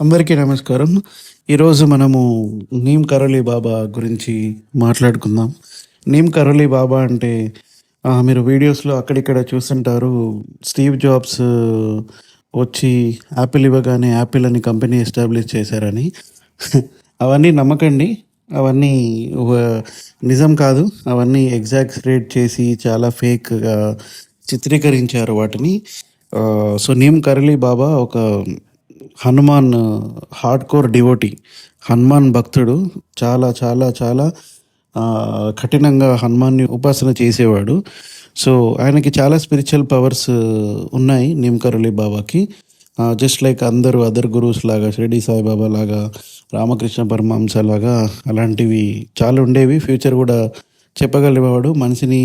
అందరికీ నమస్కారం. ఈరోజు మనము నీమ్ కరోలి బాబా గురించి మాట్లాడుకుందాం. నీమ్ కరోలి బాబా అంటే మీరు వీడియోస్‌లో అక్కడిక్కడ చూస్తుంటారు. స్టీవ్ జాబ్స్ వచ్చి యాపిల్ ఇవ్వగానే యాపిల్ అని కంపెనీ ఎస్టాబ్లిష్ చేశారని. అవన్నీ నమ్మకండి. అవన్నీ నిజం కాదు. అవన్నీ ఎగ్జాగరేట్ చేసి చాలా ఫేక్‌గా చిత్రీకరించారు వాటిని. సో నీమ్ కరోలి బాబా ఒక Hanuman hard core devotee. Hanuman భక్తుడు. చాలా చాలా చాలా కఠినంగా హనుమాన్‌ని ఉపాసన చేసేవాడు. సో ఆయనకి చాలా స్పిరిచువల్ పవర్స్ ఉన్నాయి నిమ్కరళి బాబాకి. జస్ట్ లైక్ అందరూ అదర్ గురూస్ లాగా షిరిడి సాయిబాబా లాగా, రామకృష్ణ పరమహంస లాగా అలాంటివి చాలా ఉండేవి. ఫ్యూచర్ కూడా చెప్పగలిగేవాడు. మనిషిని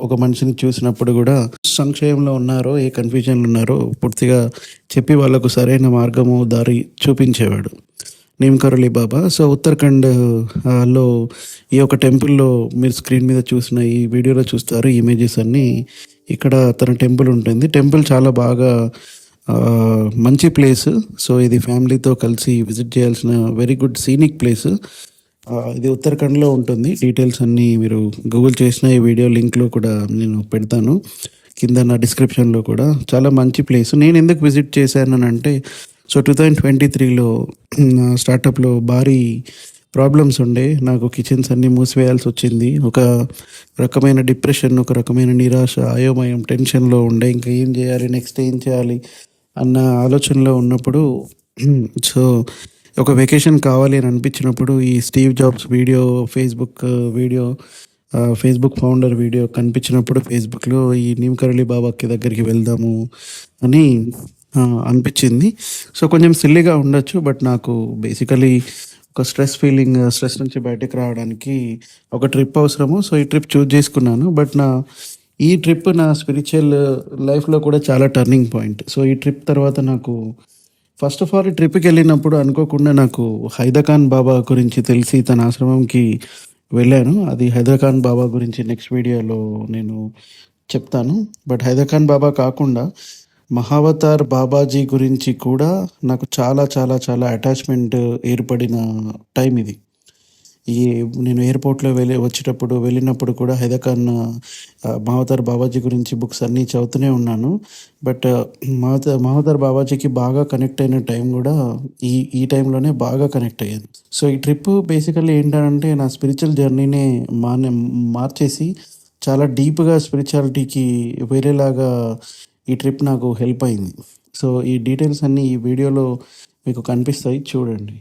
ఒక మనిషిని చూసినప్పుడు కూడా సంక్షయంలో ఉన్నారో, ఏ కన్‌ఫ్యూజన్‌లో ఉన్నారో పూర్తిగా చెప్పి వాళ్ళకు సరైన మార్గము, దారి చూపించేవాడు. నీమ్ బాబా. సో ఉత్తరాఖండ్లో ఈ యొక్క టెంపుల్‌లో మీరు స్క్రీన్ మీద చూసిన ఈ వీడియోలో చూస్తారు ఈ ఇమేజెస్ అన్నీ. ఇక్కడ తన టెంపుల్ ఉంటుంది. టెంపుల్ చాలా బాగా మంచి ప్లేస్. సో ఇది ఫ్యామిలీతో కలిసి విజిట్ చేయాల్సిన వెరీ గుడ్ సీనిక్ ప్లేస్. ఇది ఉత్తరాఖండ్‌లో ఉంటుంది. డీటెయిల్స్ అన్నీ మీరు గూగుల్ చేసిన ఈ వీడియో లింక్‌లో కూడా నేను పెడతాను. కింద నా డిస్క్రిప్షన్‌లో కూడా. చాలా మంచి ప్లేస్. నేను ఎందుకు విజిట్ చేశాను అంటే సో 2023లో నా స్టార్టప్‌లో భారీ ప్రాబ్లమ్స్ ఉండే. నాకు కిచెన్స్ అన్నీ మూసివేయాల్సొచ్చింది. ఒక రకమైన డిప్రెషన్, ఒక రకమైన నిరాశ, అయోమయం, టెన్షన్‌లో ఉండే. ఇంకా ఏం చేయాలి? నెక్స్ట్ ఏం చేయాలి? అన్న ఆలోచనలో ఉన్నప్పుడు సో ఒక వెకేషన్ కావాలి అని అనిపించినప్పుడు ఈ Steve Jobs video, Facebook video Facebook founder video కనిపించినప్పుడు ఫేస్‌బుక్‌లో ఈ నీమ్కరళి బాబాకి దగ్గరికి వెళ్దాము అని uh, అనిపించింది. సో కొంచెం సిల్లీగా ఉండొచ్చు. బట్ నాకు బేసికల్లీ ఒక స్ట్రెస్ ఫీలింగ్ స్ట్రెస్ నుంచి బయటకు రావడానికి ఒక ట్రిప్ అవసరము. సో ఈ ట్రిప్ చూజ్ చేసుకున్నాను. బట్ నా ఈ ట్రిప్ నా స్పిరిచువల్ లైఫ్‌లో uh, కూడా చాలా టర్నింగ్ పాయింట్. సో ఈ ట్రిప్ తర్వాత నాకు ఫస్ట్ ఆఫ్ ఆల్ ట్రిప్కి వెళ్ళినప్పుడు అనుకోకుండా నాకు హైదర్ఖాన్ బాబా గురించి తెలిసి తన ఆశ్రమంకి వెళ్ళాను. అది హైదర్ఖాన్ బాబా గురించి నెక్స్ట్ వీడియోలో నేను చెప్తాను. బట్ హైదరాఖాన్ బాబా కాకుండా మహావతార్ బాబాజీ గురించి కూడా నాకు చాలా చాలా చాలా అటాచ్‌మెంట్ ఏర్పడిన టైం ఇది. ఈ నేను ఎయిర్‌పోర్ట్‌లో వెళ్ళి వచ్చేటప్పుడు వెళ్ళినప్పుడు కూడా హైదరాఖాన్ ఆహ్, బాబాజీ గురించి బుక్స్ అన్నీ చదువుతూనే ఉన్నాను. బట్ మహావత మహావతార్ బాబాజీకి బాగా కనెక్ట్ అయిన టైం కూడా ఈ ఈ టైంలోనే బాగా కనెక్ట్ అయ్యాను. సో ఈ ట్రిప్ బేసికల్లీ ఏంటంటే నా స్పిరిచువల్ జర్నీనే మానే మార్చేసి చాలా డీప్‌గా స్పిరిచువాలిటీకి వెళ్ళేలాగా ఈ ట్రిప్ నాకు హెల్ప్ అయింది. సో ఈ డీటెయిల్స్ అన్నీ ఈ వీడియోలో మీకు కనిపిస్తాయి చూడండి.